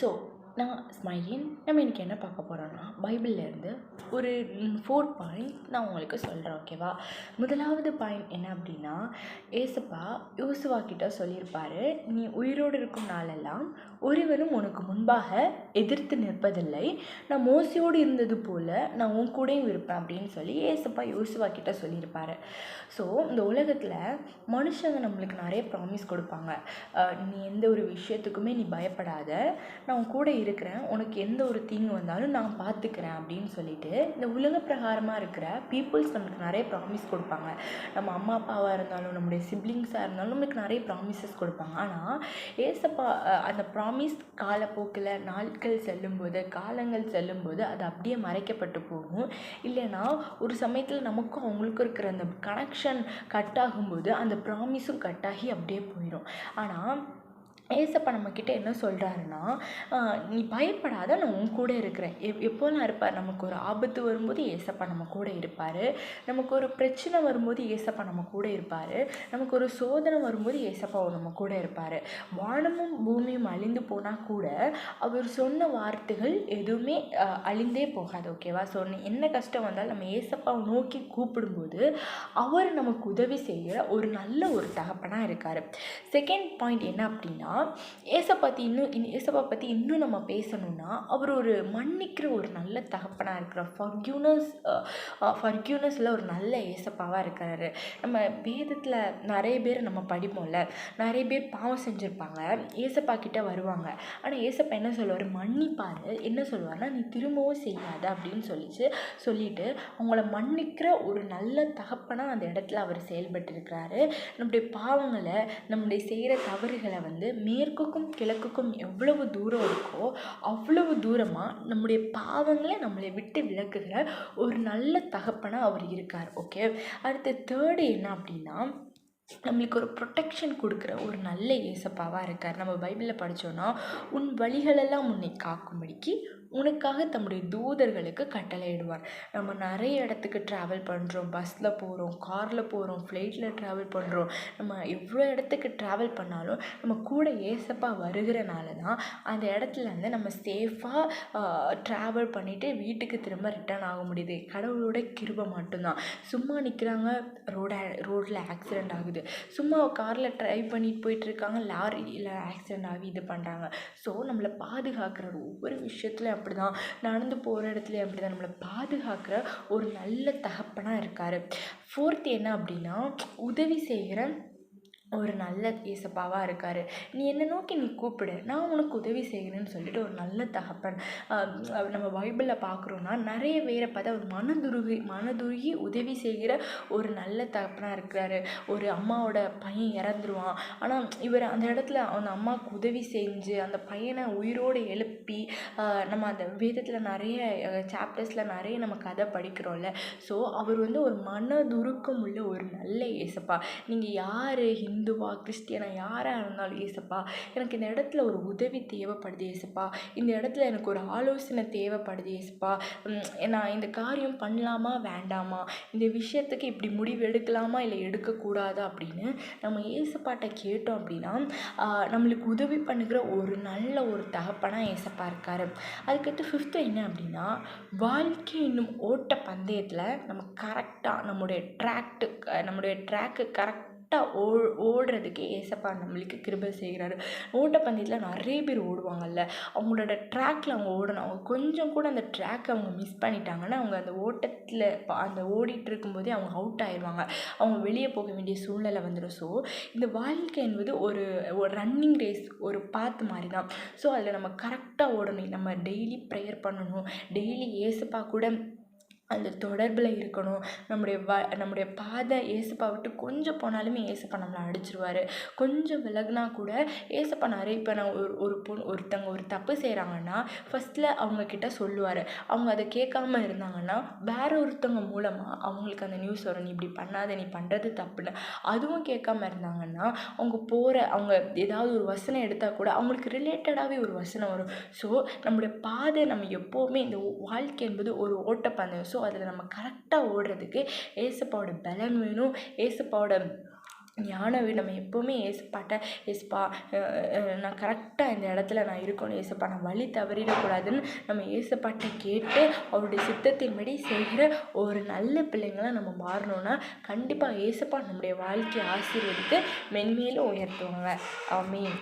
So நான் ஸ்மைலின் நம்ம இன்றைக்கி என்ன பார்க்க போகிறோன்னா பைபிள்லேருந்து ஒரு ஃபோர் பாயிண்ட் நான் உங்களுக்கு சொல்கிறேன் ஓகேவா முதலாவது பாயிண்ட் என்ன அப்படின்னா ஏசப்பா யோசுவா கிட்ட சொல்லியிருப்பாரு நீ உயிரோடு இருக்கும் நாளெல்லாம் ஒருவரும் உனக்கு முன்பாக எதிர்த்து நிற்பதில்லை. நான் மோசியோடு இருந்தது போல் நான் உன் கூடயும் இருப்பேன் அப்படின்னு சொல்லி ஏசப்பா யோசுவா கிட்ட சொல்லியிருப்பாரு. ஸோ இந்த உலகத்தில் மனுஷங்க நம்மளுக்கு நிறைய ப்ராமிஸ் கொடுப்பாங்க. நீ எந்த ஒரு விஷயத்துக்குமே நீ பயப்படாத. நான் உன் கூட இருக்கிறேன். உனக்கு எந்த ஒரு தீங்கு வந்தாலும் நான் பார்த்துக்கிறேன் அப்படின்னு சொல்லிட்டு இந்த உலக பிரகாரமாக இருக்கிற பீப்புள்ஸ் நம்மளுக்கு நிறைய ப்ராமிஸ் கொடுப்பாங்க. நம்ம அம்மா அப்பாவாக இருந்தாலும் நம்முடைய சிப்ளிங்ஸாக இருந்தாலும் நம்மளுக்கு நிறைய ப்ராமிசஸ் கொடுப்பாங்க. ஆனால் ஏசப்பா அந்த ப்ராமிஸ் காலப்போக்கில் நாட்கள் செல்லும்போது காலங்கள் செல்லும்போது அது அப்படியே மறைக்கப்பட்டு போகும். இல்லைன்னா ஒரு சமயத்தில் நமக்கும் அவங்களுக்கும் இருக்கிற அந்த கனெக்ஷன் கட் ஆகும்போது அந்த ப்ராமிஸும் கட் ஆகி அப்படியே போயிடும் ஆனால் ஏசப்பா நம்மக்கிட்ட என்ன சொல்கிறாருன்னா நீ பயப்படாத நான் உன் கூட இருக்கிறேன். எப் எப்போலாம் இருப்பார்? நமக்கு ஒரு ஆபத்து வரும்போது ஏசப்பா நம்ம கூட இருப்பார். நமக்கு ஒரு பிரச்சனை வரும்போது ஏசப்பா நம்ம கூட இருப்பார். நமக்கு ஒரு சோதனை வரும்போது ஏசப்பா நம்ம கூட இருப்பார். வானமும் பூமியும் அழிந்து போனால் கூட அவர் சொன்ன வார்த்தைகள் எதுவுமே அழிந்தே போகாது. ஓகேவா? ஸோ என்ன கஷ்டம் வந்தாலும் நம்ம ஏசப்பாவை நோக்கி கூப்பிடும்போது அவர் நமக்கு உதவி செய்கிற ஒரு நல்ல ஒரு தகப்பனாக இருக்கார். செகண்ட் பாயிண்ட் என்ன அப்படின்னா ஏசப்பா பற்றி இன்னும் இன் ஏசப்பா பற்றி இன்னும் நம்ம பேசணும்னா அவர் ஒரு மன்னிக்கிற ஒரு நல்ல தகப்பனாக இருக்கிற ஃபர்கியூனஸ் ஃபர்கியூனஸில் ஒரு நல்ல ஏசப்பாவாக இருக்கிறாரு. நம்ம வேதத்தில் நிறைய பேர் நம்ம படிப்போம்ல நிறைய பேர் பாவம் செஞ்சுருப்பாங்க ஏசப்பா கிட்ட வருவாங்க. ஆனால் ஏசப்பா என்ன சொல்லுவார்? மன்னிப்பார். என்ன சொல்லுவார்னா நீ திரும்பவும் செய்யாத அப்படின்னு சொல்லிச்சு சொல்லிட்டு அவங்கள மன்னிக்கிற ஒரு நல்ல தகப்பனாக அந்த இடத்துல அவர் செயல்பட்டு இருக்கிறாரு நம்முடைய பாவங்களை நம்முடைய செய்கிற தவறுகளை வந்து மேற்குக்கும் கிழக்குக்கும் எவ்வளவு தூரம் இருக்கோ அவ்வளவு தூரமாக நம்முடைய பாவங்களை நம்மளை விட்டு விலக்குகிற ஒரு நல்ல தகப்பனாக அவர் இருக்கார் ஓகே அடுத்து தேர்டு என்ன அப்படின்னா நம்மளுக்கு ஒரு ப்ரொட்டெக்ஷன் கொடுக்குற ஒரு நல்ல ஏசப்பாவாக இருக்கார். நம்ம பைபிளில் படித்தோன்னா உன் வழிகளெல்லாம் உன்னை காக்கும்படிக்கு உனக்காக தம்முடைய தூதர்களுக்கு கட்டளையிடுவார். நம்ம நிறைய இடத்துக்கு ட்ராவல் பண்ணுறோம் பஸ்ஸில் போகிறோம் காரில் போகிறோம் ஃப்ளைட்டில் ட்ராவல் பண்ணுறோம் நம்ம எவ்வளோ இடத்துக்கு ட்ராவல் பண்ணாலும் நம்ம கூட ஏசப்பா வருகிறனால தான் அந்த இடத்துலருந்து நம்ம சேஃபாக ட்ராவல் பண்ணிவிட்டு வீட்டுக்கு திரும்ப ரிட்டர்ன் ஆக முடியுது. கடவுளோட கிருபை மட்டும்தான். சும்மா நிற்கிறாங்க ரோட ரோட்டில் ஆக்சிடெண்ட் ஆகுது. சும்மா காரில் ட்ரைவ் பண்ணிட்டு போயிட்டுருக்காங்க லாரியில் ஆக்சிடெண்ட் ஆகி இது பண்ணுறாங்க ஸோ நம்மளை பாதுகாக்கிற ஒவ்வொரு விஷயத்துலையும் அப்படி தான் நடந்து போகிற இடத்துலையும் அப்படி தான் நம்மளை பாதுகாக்கிற ஒரு நல்ல தகப்பனாக இருக்கார். ஃபோர்த் என்ன அப்படின்னா உதவி செய்கிற ஒரு நல்ல ஏசப்பாவாக இருக்கார். நீ என்னை நோக்கி நீ கூப்பிடு. நான் உனக்கு உதவி செய்கிறேன்னு சொல்லிட்டு ஒரு நல்ல தகப்பன் நம்ம பைபிளில் பார்க்குறோன்னா நிறைய பேரை பார்த்தா ஒரு மனதுருகி மனதுருகி உதவி செய்கிற ஒரு நல்ல தகப்பனாக இருக்கிறாரு. ஒரு அம்மாவோட பையன் இறந்துருவான். ஆனால் இவர் அந்த இடத்துல அந்த அம்மாவுக்கு உதவி செஞ்சு அந்த பையனை உயிரோடு எழுப்பி நம்ம அந்த வேதத்தில் நிறைய சாப்டர்ஸில் நிறைய நம்ம கதை படிக்கிறோம்ல. ஸோ அவர் வந்து ஒரு மனதுருக்கம் உள்ள ஒரு நல்ல ஏசப்பா நீங்கள் யார் இந்துவா கிறிஸ்டியனா யாராக இருந்தாலும் ஏசப்பா எனக்கு இந்த இடத்துல ஒரு உதவி தேவைப்படுது ஏசப்பா இந்த இடத்துல எனக்கு ஒரு ஆலோசனை தேவைப்படுது ஏசப்பா நான் இந்த காரியம் பண்ணலாமா வேண்டாமா? இந்த விஷயத்துக்கு இப்படி முடிவு எடுக்கலாமா இல்லை எடுக்கக்கூடாதா அப்படின்னு நம்ம ஏசப்பாட்ட கேட்டோம் அப்படின்னா நம்மளுக்கு உதவி பண்ணுகிற ஒரு நல்ல ஒரு தகப்பனாக ஏசப்பா இருக்கார். அதுக்கடுத்து ஃபிஃப்த்து என்ன அப்படின்னா வாழ்க்கை என்னும் ஓட்ட பந்தயத்தில் நம்ம கரெக்டாக நம்முடைய ட்ராக்டு நம்முடைய ட்ராக்கு கரெக்ட் கரெக்டாக ஓ ஓடுறதுக்கு ஏசப்பா நம்மளுக்கு கிருபை செய்கிறாரு. ஓட்டப்பந்தயத்தில் நிறைய பேர் ஓடுவாங்கல்ல. அவங்களோட ட்ராக்கில் அவங்க ஓடணும். அவங்க கொஞ்சம் கூட அந்த ட்ராக்கை அவங்க மிஸ் பண்ணிட்டாங்கன்னா அவங்க அந்த ஓட்டத்தில் அந்த ஓடிட்டு இருக்கும்போதே அவங்க அவுட் ஆயிடுவாங்க. அவங்க வெளியே போக வேண்டிய சூழ்நிலை வந்துடும் ஸோ இந்த வாழ்க்கை என்பது ஒரு ஒரு ரன்னிங் ரேஸ் ஒரு பாத்து மாதிரி தான் ஸோ அதில் நம்ம கரெக்டாக ஓடணும். நம்ம டெய்லி ப்ரேயர் பண்ணணும். டெய்லி ஏசப்பா கூட அந்த தொடர்பில் இருக்கணும். நம்முடைய வ நம்முடைய பாதை ஏசப்பா விட்டு கொஞ்சம் போனாலுமே ஏசப்பா நம்மளை அடிச்சிருவார். கொஞ்சம் விலகுனா கூட ஏசப்பா நிறைய இப்போ நான் ஒரு ஒரு பொண்ணு ஒருத்தங்க ஒரு தப்பு செய்கிறாங்கன்னா ஃபஸ்ட்டில் அவங்கக்கிட்ட சொல்லுவார். அவங்க அதை கேட்காம இருந்தாங்கன்னா வேற ஒருத்தவங்க மூலமாக அவங்களுக்கு அந்த நியூஸ் வரும். நீ இப்படி பண்ணாத நீ பண்ணுறது தப்புன்னு. அதுவும் கேட்காம இருந்தாங்கன்னா அவங்க போகிற அவங்க ஏதாவது ஒரு வசனம் எடுத்தால் கூட அவங்களுக்கு ரிலேட்டடாகவே ஒரு வசனம் வரும். ஸோ நம்முடைய பாதை நம்ம எப்போவுமே இந்த வாழ்க்கை என்பது ஒரு ஓட்டப்பந்தயம். ஸோ ஸோ அதில் நம்ம கரெக்டாக ஓடுறதுக்கு ஏசப்பாவோட பலன் வேணும். ஏசப்பாவோட ஞானவே நம்ம எப்போவுமே ஏசப்பாட்ட ஏசப்பா நான் கரெக்டாக இந்த இடத்துல நான் இருக்கணும். ஏசப்பா நான் வழி தவறிடக்கூடாதுன்னு நம்ம ஏசப்பாட்ட கேட்டு அவருடைய சித்தத்தின்படி செய்கிற ஒரு நல்ல பிள்ளைங்களாக நம்ம மாறணும்னா கண்டிப்பாக ஏசப்பா நம்முடைய வாழ்க்கையை ஆசீர்வதித்து மென்மேலும் உயர்த்துவாங்க. ஆமீன்.